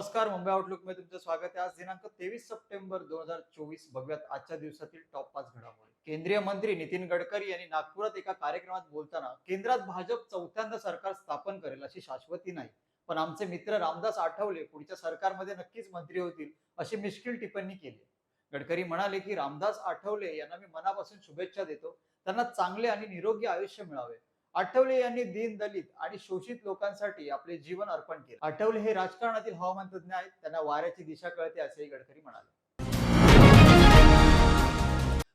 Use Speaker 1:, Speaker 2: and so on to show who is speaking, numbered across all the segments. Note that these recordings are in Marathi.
Speaker 1: नमस्कार मुंबई आउटलुकमध्ये तुमचं स्वागत आहे. आज दिनांक तेवीस सप्टेंबर दोन हजार चोवीस बघूयात आजच्या दिवसातील टॉप पाच घडामोडी. केंद्रीय मंत्री नितीन गडकरी यांनी नागपुरात एका कार्यक्रमात बोलताना केंद्रात भाजप चौथ्यांदा सरकार स्थापन करेल अशी शाश्वती नाही. पण आमचे मित्र रामदास आठवले पुढच्या सरकारमध्ये नक्कीच मंत्री होतील अशी मिश्किल टिप्पणी केली. गडकरी म्हणाले की रामदास आठवले यांना मी मनापासून शुभेच्छा देतो. त्यांना चांगले आणि निरोगी आयुष्य मिळावे. आठवले यांनी दीन दलित आणि शोषित लोकांसाठी आपले जीवन अर्पण केले. आठवले हे राजकारणातील हवामान तज्ज्ञ आहेत. त्यांना वाऱ्याची दिशा कळते असेही गडकरी म्हणाले.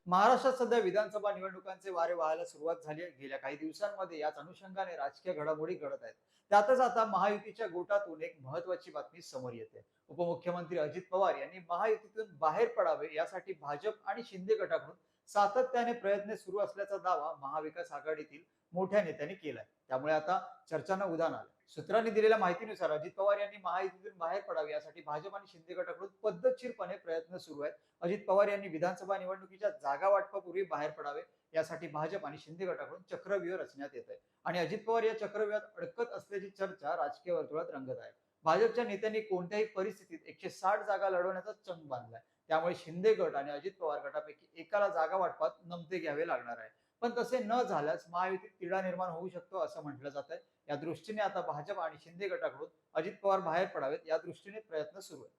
Speaker 1: महाराष्ट्रात सध्या विधानसभा निवडणुकांचे वारे वाहायला सुरुवात झाली आहे. गेल्या काही दिवसांमध्ये याच अनुषंगाने राजकीय घडामोडी घडत आहेत. त्यातच आता महायुतीच्या गोटातून एक महत्वाची बातमी समोर येते. उपमुख्यमंत्री अजित पवार यांनी महायुतीतून बाहेर पडावे यासाठी भाजप आणि शिंदे गटाकडून सातत्याने प्रयत्न सुरू असल्याचा दावा महाविकास आघाडीतील मोठ्या नेत्यांनी केलाय. त्यामुळे आता चर्चांना उदाहरण आलं सूत्रांनी दिलेल्या माहितीनुसार अजित पवार यांनी महायुतीतून बाहेर पडावे यासाठी भाजप आणि शिंदे गटाकडून पद्धतशीरपणे प्रयत्न सुरू आहेत. अजित पवार यांनी विधानसभा निवडणुकीच्या जागा वाटपापूर्वी बाहेर पडावे यासाठी भाजप आणि शिंदे गटाकडून चक्रव्यूह रचण्यात येत आहे आणि अजित पवार या चक्रव्यूहात अडकत असल्याची चर्चा राजकीय वर्तुळात रंगत आहे. भाजपच्या नेत्यांनी कोणत्याही परिस्थितीत एकशे साठ जागा लढवण्याचा चंग बांधलाय. त्यामुळे शिंदे गट आणि अजित पवार गटापैकी एकाला जागा वाटपात नमते घ्यावे लागणार आहे. पण तसे न झाल्यास महायुतीत तिढा निर्माण होऊ शकतो असं म्हटलं जात आहे. या दृष्टीने आता भाजप आणि शिंदे गटाकडून अजित पवार बाहेर पडावेत या दृष्टीने प्रयत्न सुरू आहेत.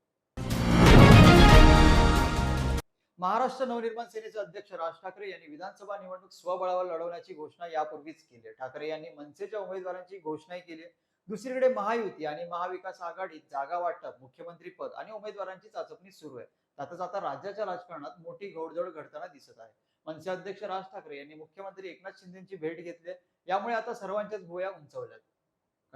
Speaker 1: महाराष्ट्र नवनिर्माण सेनेचे अध्यक्ष राज ठाकरे यांनी विधानसभा निवडणूक स्वबळावर लढवण्याची घोषणा यापूर्वीच केली ठाकरे यांनी मनसेच्या उमेदवारांची घोषणाही केली आहे. दुसरीकडे महायुती आणि महाविकास आघाडीत जागा वाटप मुख्यमंत्री पद आणि उमेदवारांची चाचपणी सुरू आहे. त्यातच आता राज्याच्या राजकारणात मोठी घोडदौड घडताना दिसत आहे. मनसे अध्यक्ष राज ठाकरे यांनी मुख्यमंत्री एकनाथ शिंदेची भेट घेतली आहे. यामुळे आता सर्वांच्याच भुवया उंचावल्यात.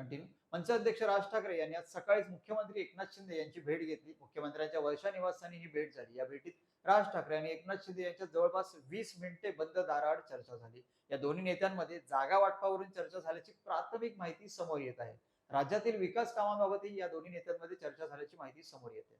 Speaker 1: कंटिन्यू मनसे अध्यक्ष राज ठाकरे यांनी आज सकाळीच मुख्यमंत्री एकनाथ शिंदे यांची भेट घेतली. मुख्यमंत्र्यांच्या वर्षा निवासस्थानी ही भेट झाली. या भेटीत राज ठाकरे आणि एकनाथ शिंदे यांच्या जवळपास वीस मिनिटे बंद दाराआड चर्चा झाली. या दोन्ही नेत्यांमध्ये जागा वाटपावरून चर्चा झाल्याची प्राथमिक माहिती समोर येत आहे. राज्यातील विकास कामांबाबतही या दोन्ही नेत्यांमध्ये चर्चा झाल्याची माहिती समोर येते.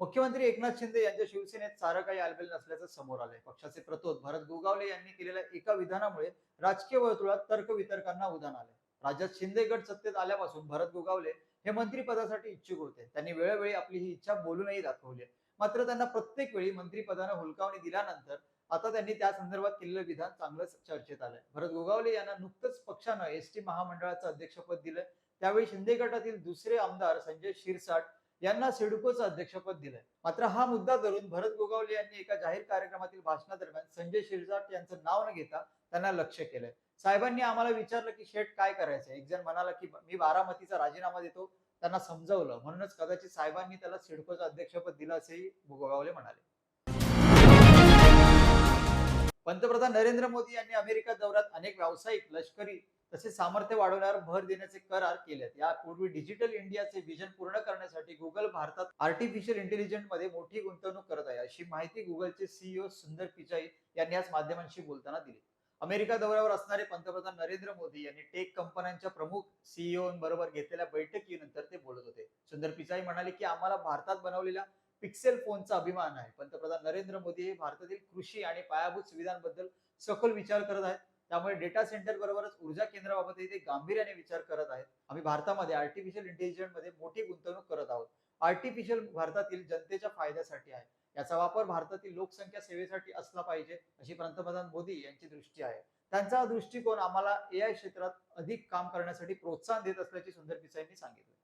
Speaker 1: मुख्यमंत्री एकनाथ शिंदे यांच्या शिवसेनेत सारं काही आलबेल नसल्याचं समोर आलंय. पक्षाचे प्रतोद भरत गोगावले यांनी केलेल्या एका विधानामुळे राजकीय वर्तुळात तर्कवितर्कांना उधाण आले राज्यात शिंदे गट सत्तेत आल्यापासून भरत गोगावले हे मंत्रीपदासाठी इच्छुक होते. त्यांनी वेळोवेळी आपली ही इच्छा बोलूनही दाखवली मात्र त्यांना प्रत्येक वेळी मंत्रीपदानं हुलकावणी दिल्यानंतर आता त्यांनी त्या संदर्भात केलेलं विधान चांगलंच चर्चेत आलंय. भरत गोगावले यांना नुकतंच पक्षानं एसटी महामंडळाचं अध्यक्षपद दिलं त्यावेळी शिंदे गटातील दुसरे आमदार संजय शिरसाट यांना सिडकोचं अध्यक्षपद दिलंय. मात्र हा मुद्दा धरून भरत गोगावले यांनी एका जाहीर कार्यक्रमातील भाषणादरम्यान संजय शिरसाट यांचं नाव न घेता त्यांना लक्ष केलंय. साहेबांनी आम्हाला विचारलं की शेठ काय करायचं एक जण म्हणाला की मी बारामतीचा राजीनामा देतो. त्यांना समजवलं. म्हणूनच कदाचित साहेबांनी त्याला सिडकोचं अध्यक्षपद दिलं असेही गोगावले म्हणाले. पंतप्रधान नरेंद्र मोदी यांनी अमेरिका दौऱ्यात अनेक व्यावसायिक लष्करी तसेच सामर्थ्य वाढवण्यावर भर देण्याचे करार केलेत. यापूर्वी डिजिटल इंडियाचे विजन पूर्ण करण्यासाठी गुगल भारतात आर्टिफिशियल इंटेलिजन्समध्ये मोठी गुंतवणूक करत आहे. अशी माहिती गुगलचे सीईओ सुंदर पिचाई यांनी आज माध्यमांशी बोलताना दिली. अमेरिका दौऱ्यावर असणारे पंतप्रधान नरेंद्र मोदी यांनी टेक कंपन्यांच्या प्रमुख सीईओ बरोबर घेतलेल्या बैठकीनंतर ते बोलत होते. सुंदर पिचाई म्हणाले की आम्हाला भारतात बनवलेल्या पिक्सेल फोनचा अभिमान आहे. पंतप्रधान नरेंद्र मोदी हे भारतातील कृषी आणि पायाभूत सुविधांबद्दल सखोल विचार करत आहेत. त्यामुळे डेटा सेंटर बरोबरच ऊर्जा केंद्राबाबतही ते गांभीर्याने विचार करत आहेत. आम्ही भारतामध्ये आर्टिफिशियल इंटेलिजन्समध्ये मोठी गुंतवणूक करत आहोत. आर्टिफिशियल भारतातील जनतेच्या फायद्यासाठी आहे. याचा वापर भारतातील लोकसंख्या सेवेसाठी असला पाहिजे अशी पंतप्रधान मोदी यांची दृष्टी आहे. त्यांचा दृष्टिकोन आम्हाला ए आय क्षेत्रात अधिक काम करण्यासाठी प्रोत्साहन देत असल्याचे सुंदर पिसाईंनी सांगितले.